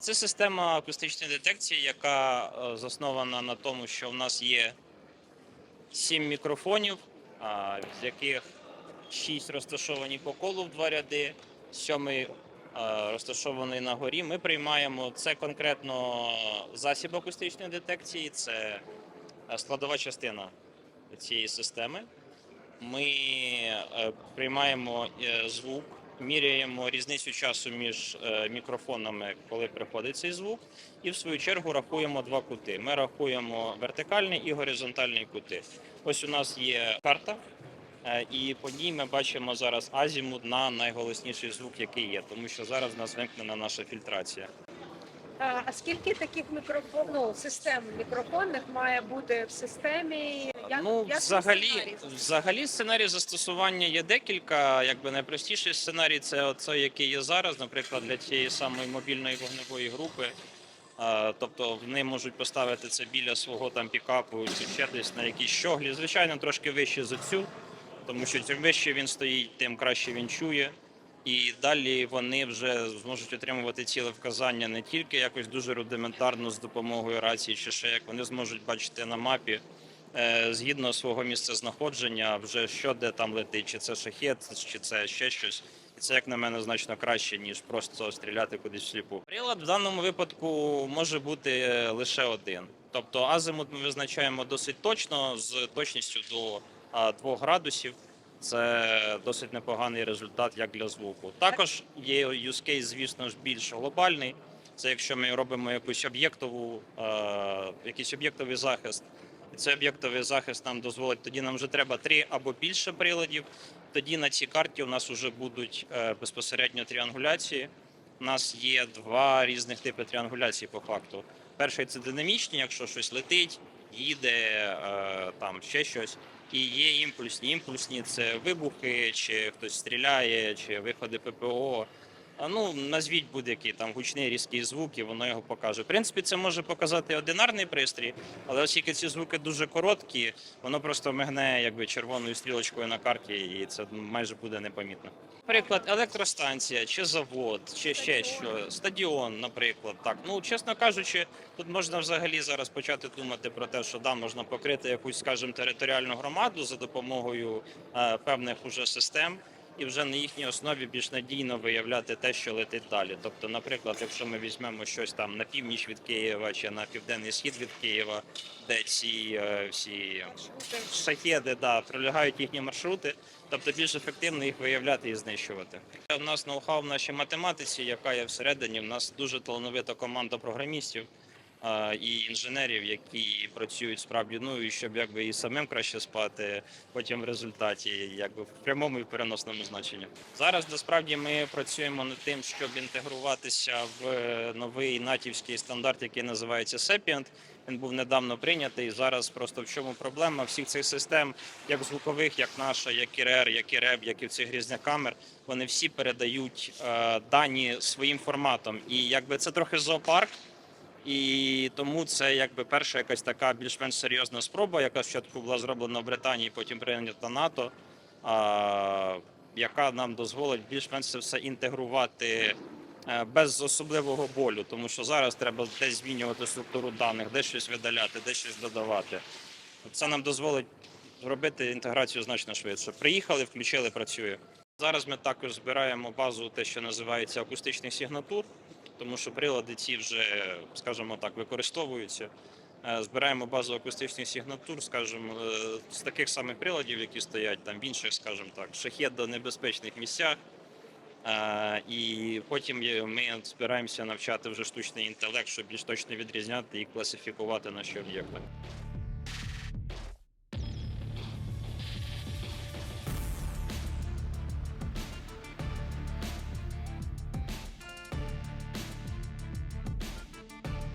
Це система акустичної детекції, яка е, заснована на тому, що в нас є сім мікрофонів, з яких шість розташовані по колу в два ряди, сьомий е, розташований на горі. Ми приймаємо це конкретно засіб акустичної детекції, це е, складова частина цієї системи. Ми приймаємо звук, міряємо різницю часу між е, мікрофонами, коли приходить цей звук, і в свою чергу рахуємо два кути. Ми рахуємо вертикальний і горизонтальний кути. Ось у нас є карта, е, і по ній ми бачимо зараз азімут на найголосніший звук, який є, тому що зараз в нас вимкнена наша фільтрація. А скільки таких мікрофон, ну, систем мікрофонних має бути в системі? Як, ну, як взагалі, сценарій? взагалі сценарій застосування є декілька. Якби найпростіший сценарій це оцей, який є зараз, наприклад, для цієї самої мобільної вогневої групи. А, Тобто вони можуть поставити це біля свого там пікапу чи ще десь на якійсь щоглі. Звичайно, трошки вище за цю, тому що чим вище він стоїть, тим краще він чує. І далі вони вже зможуть отримувати ціле вказання не тільки якось дуже рудиментарно з допомогою рації, чи ще як вони зможуть бачити на мапі е, згідно свого місця знаходження, вже що де там летить, чи це шахет, чи це ще щось. І це, як на мене, значно краще, ніж просто стріляти кудись всліпу. Прилад в даному випадку може бути е, лише один. Тобто азимут ми визначаємо досить точно, з точністю до а, 2 градусів. Це досить непоганий результат як для звуку. Також є use case, звісно ж, більш глобальний. Це якщо ми робимо якусь об'єктову, е, якийсь об'єктовий захист. І цей об'єктовий захист нам дозволить, тоді нам вже треба три або більше приладів. Тоді на цій карті у нас вже будуть е, безпосередньо тріангуляції. У нас є два різних типи тріангуляції по факту. Перший це динамічні, якщо щось летить, їде е, там ще щось. І є імпульсні. Імпульсні це вибухи, чи хтось стріляє, чи виходи ППО. Ну назвіть будь-який там гучний різкий звук, і воно його покаже. В принципі, це може показати одинарний пристрій, але оскільки ці звуки дуже короткі, воно просто мигне якби червоною стрілочкою на карті, і це майже буде непомітно. Наприклад, електростанція чи завод, чи ще що, стадіон, наприклад, так. Ну чесно кажучи, тут можна взагалі зараз почати думати про те, що да, можна покрити якусь, скажімо, територіальну громаду за допомогою е, певних уже систем. І вже на їхній основі більш надійно виявляти те, що летить далі. Тобто, наприклад, якщо ми візьмемо щось там на північ від Києва чи на південний схід від Києва, де ці е, всі шахеди да, пролягають їхні маршрути, тобто більш ефективно їх виявляти і знищувати. У нас ноу-хау в нашій математиці, яка є всередині. У нас дуже талановита команда програмістів і інженерів, які працюють справді ну і щоб якби і самим краще спати, потім в результаті, якби в прямому і переносному значенні. Зараз насправді ми працюємо над тим, щоб інтегруватися в е, новий натівський стандарт, який називається Sapient. Він був недавно прийнятий. Зараз просто в чому проблема всіх цих систем, як звукових, як наша, як і РЕР, як і РЕБ, як і в цих різних камер. Вони всі передають е, дані своїм форматом. І якби це трохи зоопарк. І тому це якби перша якась така більш-менш серйозна спроба, яка спочатку була зроблена в Британії, потім прийнята НАТО, а, яка нам дозволить більш-менш все інтегрувати е, без особливого болю, тому що зараз треба десь змінювати структуру даних, десь щось видаляти, десь щось додавати. Це нам дозволить зробити інтеграцію значно швидше. Приїхали, включили, працює. Зараз ми також збираємо базу, те, що називається акустичних сигнатур тому що прилади ці вже, скажімо так, використовуються. Е, Збираємо базу акустичних сигнатур, скажімо, е, з таких самих приладів, які стоять там в інших, скажімо так, шахет небезпечних місцях. Е, І потім ми збираємося навчати вже штучний інтелект, щоб більш точно відрізняти і класифікувати наші об'єкти.